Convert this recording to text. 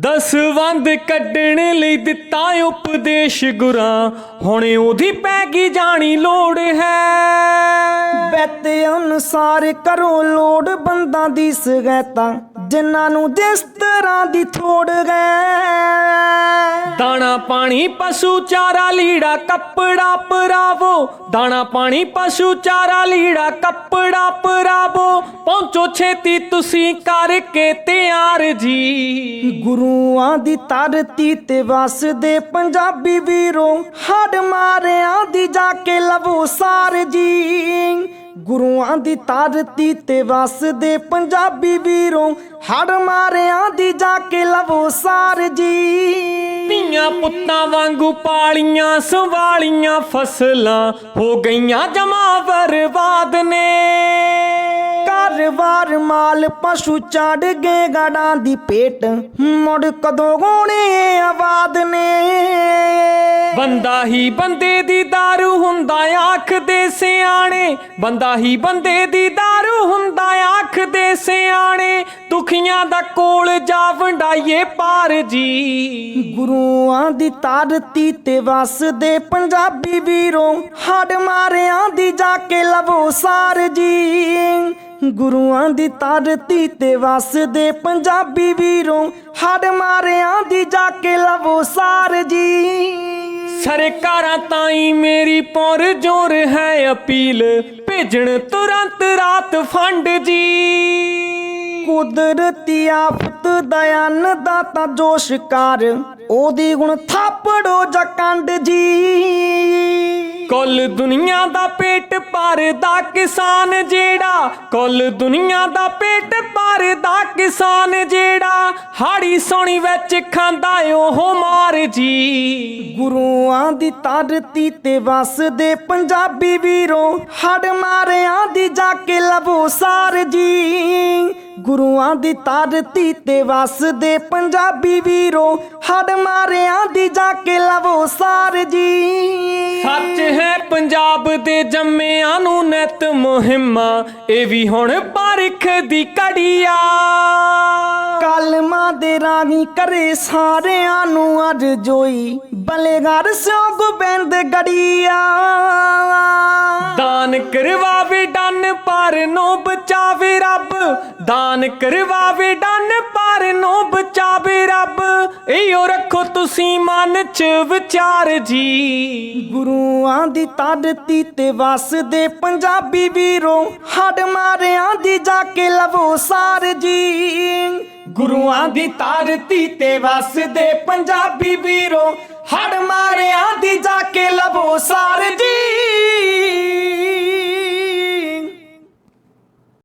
ਦਸਵੰਦ ਕੱਢਣ ਲਈ ਦਿੱਤਾ ਉਪਦੇਸ਼ ਗੁਰਾਂ। ਹੁਣ ਉਹਦੀ ਪੈ ਗਈ ਜਾਣੀ ਲੋੜ ਹੈ। ਬੈਤ ਅਨੁਸਾਰ ਕਰੋ ਲੋੜ ਬੰਦਾਂ ਦੀ ਸਗੈਤਾ ਜਿਨ੍ਹਾਂ ਨੂੰ ਜਿਸ ਤਰ੍ਹਾਂ ਦੀ ਥੋੜ ਗਏ ਦਾਣਾ ਪਾਣੀ ਪਸ਼ੂ ਚਾਰਾ ਲੀੜਾ ਕੱਪੜਾ ਪਰਾਵੋ। ਦਾਣਾ ਪਾਣੀ ਪਸ਼ੂ ਚਾਰਾ ਲੀੜਾ ਕੱਪੜਾ ਛੇਤੀ ਤੁਸੀਂ ਕਰਕੇ ਤਿਆਰ ਜੀ। ਗੁਰੂਆਂ ਦੀ ਧਰਤੀ ਤੇ ਵਸਦੇ ਪੰਜਾਬੀ ਵੀਰੋ ਹੱਡ ਮਾਰਿਆਂ ਦੀ ਜਾ ਕੇ ਲਵੋ ਸਾਰ ਜੀ। ਗੁਰੂਆਂ ਦੀ ਧਰਤੀ ਤੇ ਵਸਦੇ ਪੰਜਾਬੀ ਵੀਰੋ ਹੱਡ ਮਾਰਿਆਂ ਦੀ ਜਾ ਕੇ ਲਵੋ ਸਾਰ ਜੀ। ਧੀਆਂ ਪੁੱਤਾਂ ਵਾਂਗੂ ਪਾਲੀਆਂ ਸੰਭਾਲੀਆਂ ਫਸਲਾਂ ਹੋ ਗਈਆਂ ਜਮਾ ਬਰਬਾਦ ਨੇ। ਵਾਰ ਮਾਲ ਪਸ਼ੂ ਚਾੜ ਗਏ ਗਾੜਾਂ ਦੀ ਪੇਟ ਮੁੜ ਕਦੋਂ ਹੋਣੇ ਆਵਾਦ ਨੇ? ਬੰਦਾ ਹੀ ਬੰਦੇ ਦੀ ਦਾਰੂ ਹੁੰਦਾ ਆਖ ਦੇ ਸਿਆਣੇ। ਬੰਦਾ ਹੀ ਬੰਦੇ ਦੀ ਦਾਰੂ ਹੁੰਦਾ ਆਖ ਦੇ ਸਿਆਣੇ। ਦੁਖੀਆਂ ਦਾ ਕੋਲ ਜਾ ਵੰਡਾਈਏ ਪਾਰ ਜੀ। ਗੁਰੂਆਂ ਦੀ ਤਾਰਤੀ ਤੇ ਵਸਦੇ ਪੰਜਾਬੀ ਵੀਰੋ। ਹੜ ਮਾਰਿਆਂ ਦੀ ਜਾ ਕੇ ਲਵੋ ਸਾਰ ਜੀ। ਗੁਰੂਆਂ ਦੀ ਧਰਤੀ ਤੇ ਵਸਦੇ ਪੰਜਾਬੀ ਵੀਰੋ ਹੱਡ ਮਾਰਿਆਂ ਦੀ ਜਾ ਕੇ ਲਵੋ ਸਾਰ ਜੀ। ਸਰਕਾਰਾਂ ਤਾਈ ਮੇਰੀ ਪੁਰ ਜੋਰ ਹੈ ਅਪੀਲ ਭੇਜਣ ਤੁਰੰਤ ਰਾਤ ਫੰਡ ਜੀ। ਕੁਦਰਤੀ ਆਫਤ ਦਇਆਨ ਦਾਤਾ ਜੋਸ਼ ਕਰ ਉਹਦੀ ਗੁਣ ਥਾਪੜੋ ਜਕੰਡ ਜੀ। ਕੁੱਲ ਦੁਨੀਆ ਦਾ ਪੇਟ ਭਰਦਾ ਕਿਸਾਨ ਜਿਹੜਾ, ਕੁੱਲ ਦੁਨੀਆ ਦਾ ਪੇਟ ਭਰਦਾ ਕਿਸਾਨ ਜਿਹੜਾ, ਹਾੜੀ ਸੋਣੀ ਵਿੱਚ ਖਾਂਦਾ ਉਹ ਮਾਰ ਜੀ। ਗੁਰੂਆਂ ਦੀ ਧਰਤੀ ਤੇ ਵਸਦੇ ਪੰਜਾਬੀ ਵੀਰੋ, ਹੜ ਮਾਰਿਆਂ ਦੀ ਜਾ ਕੇ ਲਵੋ ਸਾਰ ਜੀ। ਗੁਰੂਆਂ ਦੀ ਧਰਤੀ ਤੇ ਵਸਦੇ ਪੰਜਾਬੀ ਵੀਰੋ ਹੱਡ ਮਾਰਿਆਂ ਦੀ ਜਾ ਕੇ ਲਵੋ ਸਾਰ ਜੀ। ਸੱਚ ਹੈ ਪੰਜਾਬ ਦੇ ਜੰਮਿਆਂ ਨੂੰ ਨਿਤ ਮੁਹਿੰਮਾਂ ਇਹ ਵੀ ਹੁਣ ਬਾਰਿਖ ਦੀ ਕੜੀਆ ਕਲਮਾਂ ਦੇ ਰਾਗੀ ਕਰੇ ਸਾਰਿਆਂ ਨੂੰ ਅਜ ਜੋਈ ਬਲੇਗਰ ਸਿਓ ਗੋਬਿੰਦ ਗੜੀਆ। ਰੱਬ। ਦਾਨ ਕਰਵਾਵੇ ਡੰਨ ਪਰ ਨੂੰ ਬਚਾਵੇ ਰੱਬ। ਇਹੋ ਰੱਖੋ ਤੁਸੀਂ ਮਨ ਚ ਵਿਚਾਰ ਜੀ। ਗੁਰੂਆਂ ਦੀ ਧਰਤੀ ਤੇ ਵਸਦੇ ਪੰਜਾਬੀ ਵੀਰੋ। ਹੱਡ ਮਾਰਿਆਂ ਦੀ ਜਾ ਕੇ ਲਵੋ ਸਾਰ ਜੀ। ਗੁਰੂਆਂ ਦੀ ਧਰਤੀ ਤੇ ਵਸਦੇ ਪੰਜਾਬੀ ਵੀਰੋ। ਹੱਡ